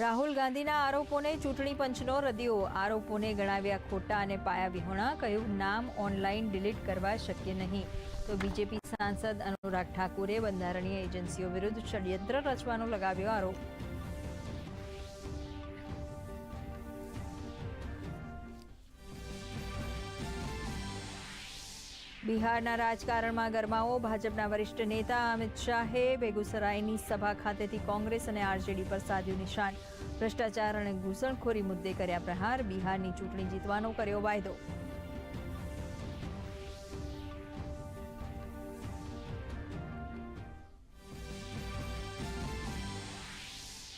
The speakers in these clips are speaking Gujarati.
રાહુલ ગાંધીના આરોપોને ચૂંટણી પંચનો રદિયો. આરોપોને ગણાવ્યા ખોટા અને પાયા વિહોણા, કહ્યું, નામ ઓનલાઈન ડિલીટ કરવા શક્ય નહીં. તો બીજેપી સાંસદ અનુરાગ ઠાકુરે બંધારણીય એજન્સીઓ વિરુદ્ધ ષડયંત્ર રચવાનો લગાવ્યો આરોપ. બિહારના રાજકારણમાં ગરમાવો. ભાજપના વરિષ્ઠ નેતા અમિત શાહે બેગુસરાયની સભા ખાતેથી કોંગ્રેસ અને આરજેડી પર સાધ્યું નિશાન. ભ્રષ્ટાચાર અને ઘૂસણખોરી મુદ્દે કર્યા પ્રહાર. બિહારની ચૂંટણી જીતવાનો કર્યો વાયદો.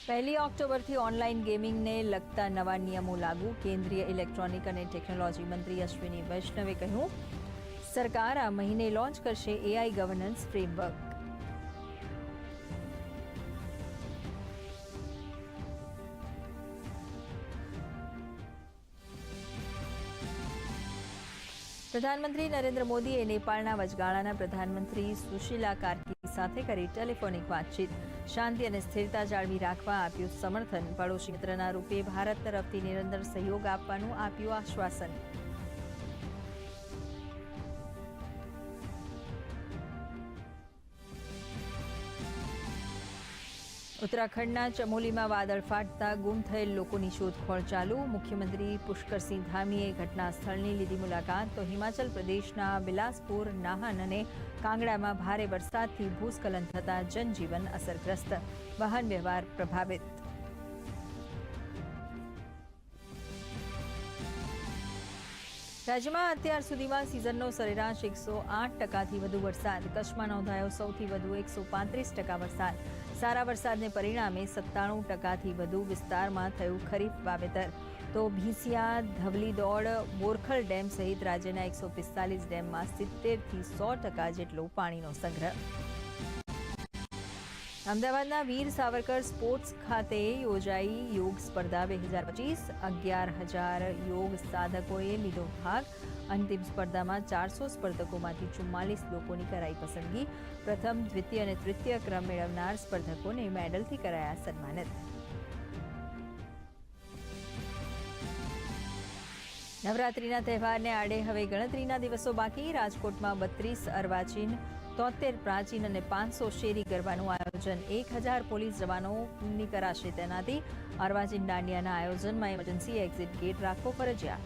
પહેલી ઓક્ટોબરથી ઓનલાઈન ગેમિંગને લગતા નવા નિયમો લાગુ. કેન્દ્રીય ઇલેક્ટ્રોનિક અને ટેકનોલોજી મંત્રી અશ્વિની વૈષ્ણવે કહ્યું સરકાર આ મહિને લોન્ચ કરશે એઆઈ ગવર્નન્સ ફ્રેમવર્ક પ્રધાનમંત્રી નરેન્દ્ર મોદીએ નેપાળના વચગાળાના પ્રધાનમંત્રી સુશીલા કાર્કી સાથે કરી ટેલિફોનિક વાતચીત. શાંતિ અને સ્થિરતા જાળવી રાખવા આપ્યું સમર્થન. પડોશી મિત્રના રૂપે ભારત તરફથી નિરંતર સહયોગ આપવાનું આપ્યું આશ્વાસન. ઉત્તરાખંડના ચમોલીમાં વાદળ ફાટતા ગુમ થયેલ લોકોની શોધખોળ ચાલુ. મુખ્યમંત્રી પુષ્કરસિંહ ધામીએ ઘટના સ્થળની લીધી મુલાકાત. તો હિમાચલ પ્રદેશના બિલાસપુર, નાહન અને કાંગડામાં ભારે વરસાદથી ભૂસ્ખલન થતાં જનજીવન અસરગ્રસ્ત. વાહન વ્યવહાર પ્રભાવિત. રાજ્યમાં અત્યાર સુધીમાં સિઝનનો સરેરાશ એકસો આઠ ટકાથી વધુ વરસાદ. કચ્છમાં નોંધાયો સૌથી વધુ એકસો પાંત્રીસ ટકા વરસાદ. સારા વરસાદને પરિણામે સત્તાણું ટકાથી વધુ વિસ્તારમાં થયું ખરીફ વાવેતર. તો ભીસિયા, ધવલી દોડ, બોરખલ ડેમ સહિત રાજ્યના એકસો પિસ્તાલીસ ડેમમાં સિત્તેરથી સો ટકા જેટલો પાણીનો સંગ્રહ. અમદાવાદના વીર સાવરકર સ્પોર્ટ્સ ખાતે યોજાઈ યોગ સ્પર્ધા બે હજાર પચીસ. અગિયાર હજાર યોગ સાધકોએ લીધો ભાગ. અંતિમ સ્પર્ધામાં ચારસો સ્પર્ધકોમાંથી ચુમ્માલીસ લોકોની કરાઈ પસંદગી. પ્રથમ, દ્વિતીય અને તૃતીય ક્રમ મેળવનાર સ્પર્ધકોને મેડલથી કરાયા સન્માનિત. નવરાત્રીના તહેવારને આડે હવે ગણતરીના દિવસો બાકી. રાજકોટમાં બત્રીસ અર્વાચીન, તોતેર પ્રાચીન અને પાંચસો શેરી ગરબાનું આયોજન. એક હજાર પોલીસ જવાનોની કરાશે તેનાથી અર્વાચીન દાંડિયાના આયોજનમાં ઇમરજન્સી એક્ઝિટ ગેટ રાખવો ફરજિયાત.